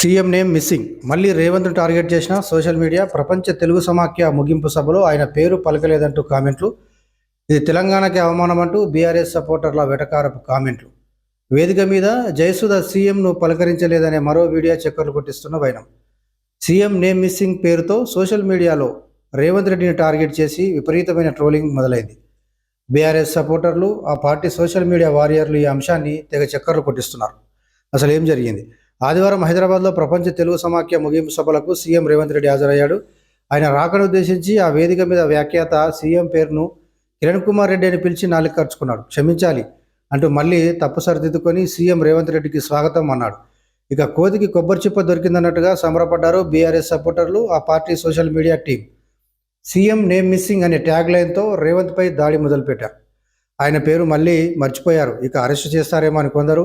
CM name missing. మళ్ళీ రేవంత్ను target చేసిన సోషల్ మీడియా ప్రపంచ తెలుగు సమాఖ్య ముగింపు సభలో ఆయన పేరు పలకలేదంటూ కామెంట్లు. ఇది తెలంగాణకి అవమానం అంటూ బీఆర్ఎస్ సపోర్టర్ల వెటకారపు కామెంట్లు. వేదిక మీద జయసుధ సీఎంను పలకరించలేదనే మరో వీడియో చక్కర్లు కొట్టిస్తున్న వైనం. సీఎం నేమ్ మిస్సింగ్ పేరుతో సోషల్ మీడియాలో రేవంత్ రెడ్డిని టార్గెట్ చేసి విపరీతమైన ట్రోలింగ్ మొదలైంది. బీఆర్ఎస్ సపోర్టర్లు ఆ పార్టీ సోషల్ మీడియా వారియర్లు ఈ అంశాన్ని తెగ చక్కర్లు కొట్టిస్తున్నారు. అసలు ఏం జరిగింది? ఆదివారం హైదరాబాద్లో ప్రపంచ తెలుగు సమాఖ్య ముగింపు సభలకు సీఎం రేవంత్ రెడ్డి హాజరయ్యాడు. ఆయన రాకను ఉద్దేశించి ఆ వేదిక మీద వ్యాఖ్యాత సీఎం పేరును కిరణ్ కుమార్ రెడ్డి అని పిలిచి నాలుగు ఖర్చుకున్నాడు క్షమించాలి అంటూ మళ్ళీ తప్పు సరిదిద్దుకొని సీఎం రేవంత్ రెడ్డికి స్వాగతం అన్నాడు. ఇక కోతికి కొబ్బరి చిప్ప దొరికిందన్నట్టుగా సంబరపడ్డారు బీఆర్ఎస్ సపోర్టర్లు ఆ party social media team. CM name missing అనే ట్యాగ్ లైన్తో రేవంత్పై దాడి మొదలుపెట్టారు. ఆయన పేరు మళ్ళీ మర్చిపోయారు. ఇక అరెస్ట్ చేస్తారేమో అని కొందరు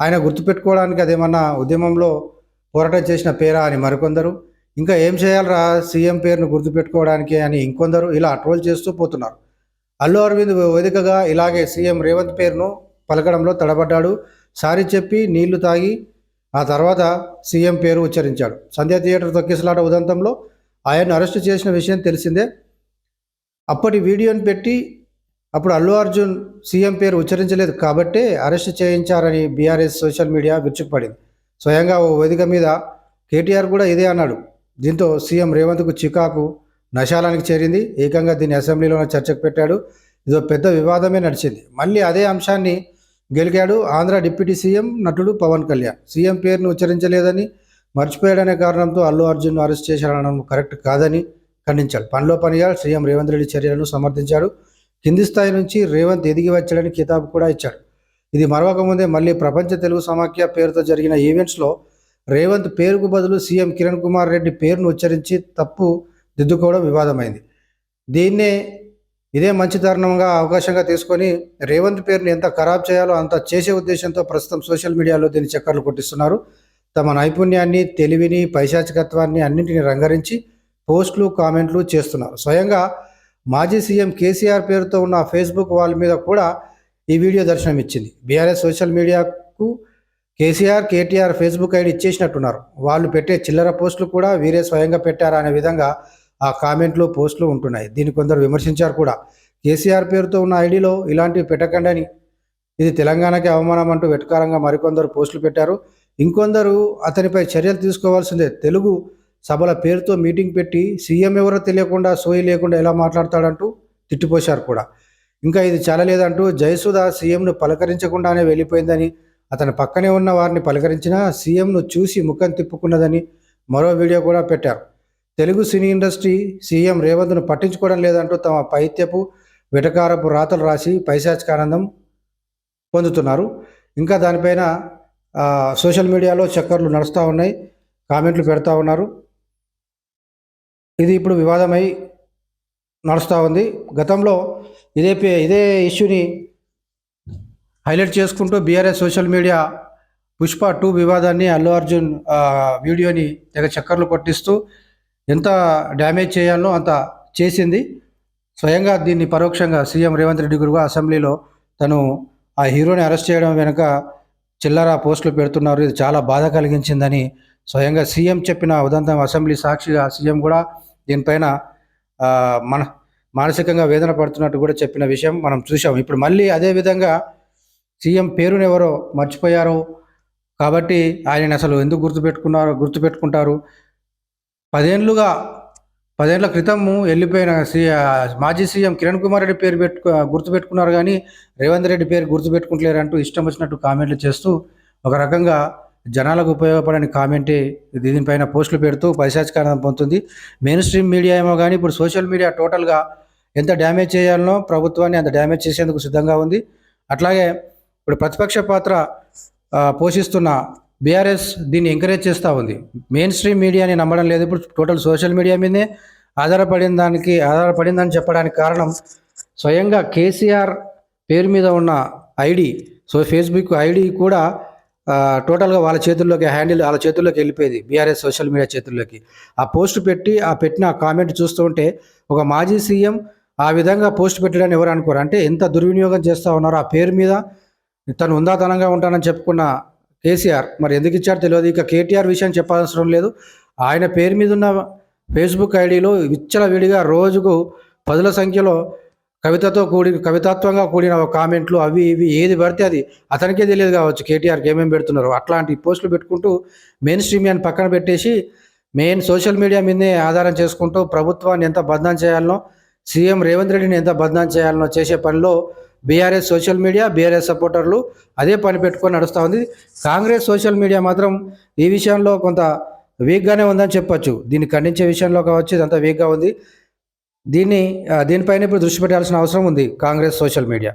ఆయన గుర్తుపెట్టుకోవడానికి అదేమన్నా ఉద్యమంలో పోరాటం చేసిన పేరా అని మరికొందరు. ఇంకా ఏం చేయాలరా సీఎం పేరును గుర్తుపెట్టుకోవడానికి అని ఇంకొందరు ఇలా ట్రోల్ చేస్తూ పోతున్నారు. అల్లు అరవింద్ వేదికగా ఇలాగే సీఎం రేవంత్ పేరును పలకడంలో తడబడ్డాడు. సారీ చెప్పి నీళ్ళు తాగి ఆ తర్వాత సీఎం పేరు ఉచ్చరించాడు. సంధ్యా థియేటర్ తొక్కిసలాట ఉదంతంలో ఆయన్ను అరెస్టు చేసిన విషయం తెలిసిందే. అప్పటి వీడియోని పెట్టి అప్పుడు అల్లు అర్జున్ సీఎం పేరు ఉచ్చరించలేదు కాబట్టే అరెస్ట్ చేయించారని బీఆర్ఎస్ సోషల్ మీడియా విరుచుకుపడింది. స్వయంగా ఓ వేదిక మీద కేటీఆర్ కూడా ఇదే అన్నాడు. దీంతో సీఎం రేవంత్కు చికాకు నశాలానికి చేరింది. ఏకంగా దీన్ని అసెంబ్లీలోనే చర్చకు పెట్టాడు. ఇదో పెద్ద వివాదమే నడిచింది. మళ్ళీ అదే అంశాన్ని గెలికాడు ఆంధ్ర డిప్యూటీ సీఎం నటుడు పవన్ కళ్యాణ్. సీఎం పేరును ఉచ్చరించలేదని మర్చిపోయాడనే కారణంతో అల్లు అర్జున్ను అరెస్ట్ చేశాడనడం కరెక్ట్ కాదని ఖండించాడు. పనిలో పనిగా సీఎం రేవంత్ రెడ్డి చర్యలను సమర్థించాడు. కింది స్థాయి నుంచి రేవంత్ ఎదిగి వచ్చాడని కితాబు కూడా ఇచ్చాడు. ఇది మరవకముందే మళ్ళీ ప్రపంచ తెలుగు సమాఖ్య పేరుతో జరిగిన ఈవెంట్స్లో రేవంత్ పేరుకు బదులు సీఎం కిరణ్ కుమార్ రెడ్డి పేరును ఉచ్చరించి తప్పు దిద్దుకోవడం వివాదమైంది. దీన్నే ఇదే మంచి తరుణంగా అవకాశంగా తీసుకొని రేవంత్ పేరుని ఎంత ఖరాబ్ చేయాలో అంత చేసే ఉద్దేశంతో ప్రస్తుతం సోషల్ మీడియాలో దీన్ని చక్కర్లు కొట్టిస్తున్నారు. తమ నైపుణ్యాన్ని తెలివిని పైశాచికత్వాన్ని అన్నింటినీ రంగరించి పోస్టులు కామెంట్లు చేస్తున్నారు. స్వయంగా మాజీ సీఎం కేసీఆర్ పేరుతో ఉన్న ఫేస్బుక్ వాళ్ళ మీద కూడా ఈ వీడియో దర్శనం ఇచ్చింది బీఆర్ఎస్ సోషల్ మీడియాకు కేసీఆర్ కేటీఆర్ ఫేస్బుక్ ఐడి ఇచ్చేసినట్టున్నారు. వాళ్ళు పెట్టే చిల్లర పోస్టులు కూడా వీరే స్వయంగా పెట్టారా అనే విధంగా ఆ కామెంట్లు పోస్టులు ఉంటున్నాయి. దీన్ని కొందరు విమర్శించారు కూడా. కేసీఆర్ పేరుతో ఉన్న ఐడిలో ఇలాంటివి పెట్టకండి ఇది తెలంగాణకి అవమానం అంటూ వెటకారంగా మరికొందరు పోస్టులు పెట్టారు. ఇంకొందరు అతనిపై చర్యలు తీసుకోవాల్సిందే. తెలుగు సభల పేరుతో మీటింగ్ పెట్టి సీఎం ఎవరో తెలియకుండా సోయి లేకుండా ఎలా మాట్లాడతాడంటూ తిట్టిపోశారు కూడా. ఇంకా ఇది చాలలేదంటూ జయసుధ సీఎంను పలకరించకుండానే వెళ్ళిపోయిందని అతని పక్కనే ఉన్న వారిని పలకరించినా సీఎంను చూసి ముఖం తిప్పుకున్నదని మరో వీడియో కూడా పెట్టారు. తెలుగు సినీ ఇండస్ట్రీ సీఎం రేవంత్ను పట్టించుకోవడం లేదంటూ తమ పైత్యపు వెటకారపు రాతలు రాసి పైశాచికానందం పొందుతున్నారు. ఇంకా దానిపైన సోషల్ మీడియాలో చక్కర్లు నడుస్తూ ఉన్నాయి కామెంట్లు పెడతా ఉన్నారు. ఇది ఇప్పుడు వివాదమై నడుస్తూ ఉంది. గతంలో ఇదే పే- ఇదే ఇష్యూని హైలైట్ చేసుకుంటూ BRS social media Pushpa two వివాదాన్ని అల్లు అర్జున్ వీడియోని తెగ చక్కర్లు కొట్టిస్తూ ఎంత డ్యామేజ్ చేయాలో అంత చేసింది. స్వయంగా దీన్ని పరోక్షంగా సీఎం రేవంత్ రెడ్డి గురుగా అసెంబ్లీలో తను ఆ హీరోని అరెస్ట్ చేయడం వెనుక చిల్లర పోస్టులు పెడుతున్నారు. ఇది చాలా బాధ కలిగించిందని స్వయంగా సీఎం చెప్పిన ఉదంతం అసెంబ్లీ సాక్షిగా సీఎం కూడా దీనిపైన మన మానసికంగా వేదన పడుతున్నట్టు కూడా చెప్పిన విషయం మనం చూసాం ఇప్పుడు మళ్ళీ అదే విధంగా సీఎం పేరుని ఎవరో కాబట్టి ఆయన అసలు ఎందుకు గుర్తుపెట్టుకున్నారు గుర్తుపెట్టుకుంటారు? పదేండ్లుగా పదేళ్ళ క్రితము వెళ్ళిపోయిన సీ మాజీ సీఎం కిరణ్ కుమార్ రెడ్డి పేరు పెట్టు గుర్తుపెట్టుకున్నారు కానీ రేవంత్ రెడ్డి పేరు గుర్తుపెట్టుకుంటలేరు అంటూ ఇష్టం వచ్చినట్టు కామెంట్లు చేస్తూ ఒక రకంగా జనాలకు ఉపయోగపడని కామెంటే దీనిపైన పోస్టులు పెడుతూ పైశాచికారం పొందుతుంది. మెయిన్ స్ట్రీమ్ మీడియా ఏమో కానీ ఇప్పుడు సోషల్ మీడియా టోటల్గా ఎంత డ్యామేజ్ చేయాలనో ప్రభుత్వాన్ని అంత డ్యామేజ్ చేసేందుకు సిద్ధంగా ఉంది. అట్లాగే ఇప్పుడు ప్రతిపక్ష పాత్ర పోషిస్తున్న బీఆర్ఎస్ దీన్ని ఎంకరేజ్ చేస్తూ ఉంది. మెయిన్ స్ట్రీమ్ మీడియాని నమ్మడం లేదు. ఇప్పుడు టోటల్ సోషల్ మీడియా మీదే ఆధారపడిన దానికి ఆధారపడిందని చెప్పడానికి కారణం స్వయంగా కేసీఆర్ పేరు మీద ఉన్న ఐడి సో ఫేస్బుక్ ఐడి కూడా టోటల్గా వాళ్ళ చేతుల్లోకి హ్యాండిల్ వాళ్ళ చేతుల్లోకి వెళ్ళిపోయేది బీఆర్ఎస్ సోషల్ మీడియా చేతుల్లోకి. ఆ పోస్ట్ పెట్టి ఆ పెట్టిన కామెంట్ చూస్తూ ఉంటే ఒక మాజీ సీఎం ఆ విధంగా పోస్ట్ పెట్టడాన్ని ఎవరు అనుకోరు. అంటే ఎంత దుర్వినియోగం చేస్తూ ఉన్నారో ఆ పేరు మీద తను ఉందాతనంగా ఉంటానని చెప్పుకున్న కేసీఆర్. మరి ఎందుకు ఇచ్చారో తెలియదు. ఇక కేటీఆర్ విషయం చెప్పాల్సిన లేదు. ఆయన పేరు మీద ఉన్న ఫేస్బుక్ ఐడిలో విచ్చలవిడిగా రోజుకు పదుల సంఖ్యలో కవితతో కూడి కవితాత్వంగా కూడిన ఒక కామెంట్లు అవి ఇవి ఏది పడితే అది అతనికే తెలియదు కావచ్చు. కేటీఆర్కి ఏమేమి పెడుతున్నారు? అట్లాంటి పోస్టులు పెట్టుకుంటూ మెయిన్ స్ట్రీమ్ అని పక్కన పెట్టేసి మెయిన్ సోషల్ మీడియా మీదనే ఆధారం చేసుకుంటూ ప్రభుత్వాన్ని ఎంత బద్నాం చేయాలనో సీఎం రేవంత్ రెడ్డిని ఎంత బద్నాం చేయాలనో చేసే పనిలో బీఆర్ఎస్ సోషల్ మీడియా బీఆర్ఎస్ సపోర్టర్లు అదే పని పెట్టుకొని నడుస్తూ ఉంది. కాంగ్రెస్ సోషల్ మీడియా మాత్రం ఈ విషయంలో కొంత వీక్గానే ఉందని చెప్పొచ్చు. దీన్ని ఖండించే విషయంలో కావచ్చు ఇదంతా వీక్గా ఉంది. దీన్ని దీనిపైన ఇప్పుడు దృష్టి పెట్టాల్సిన అవసరం ఉంది కాంగ్రెస్ సోషల్ మీడియా.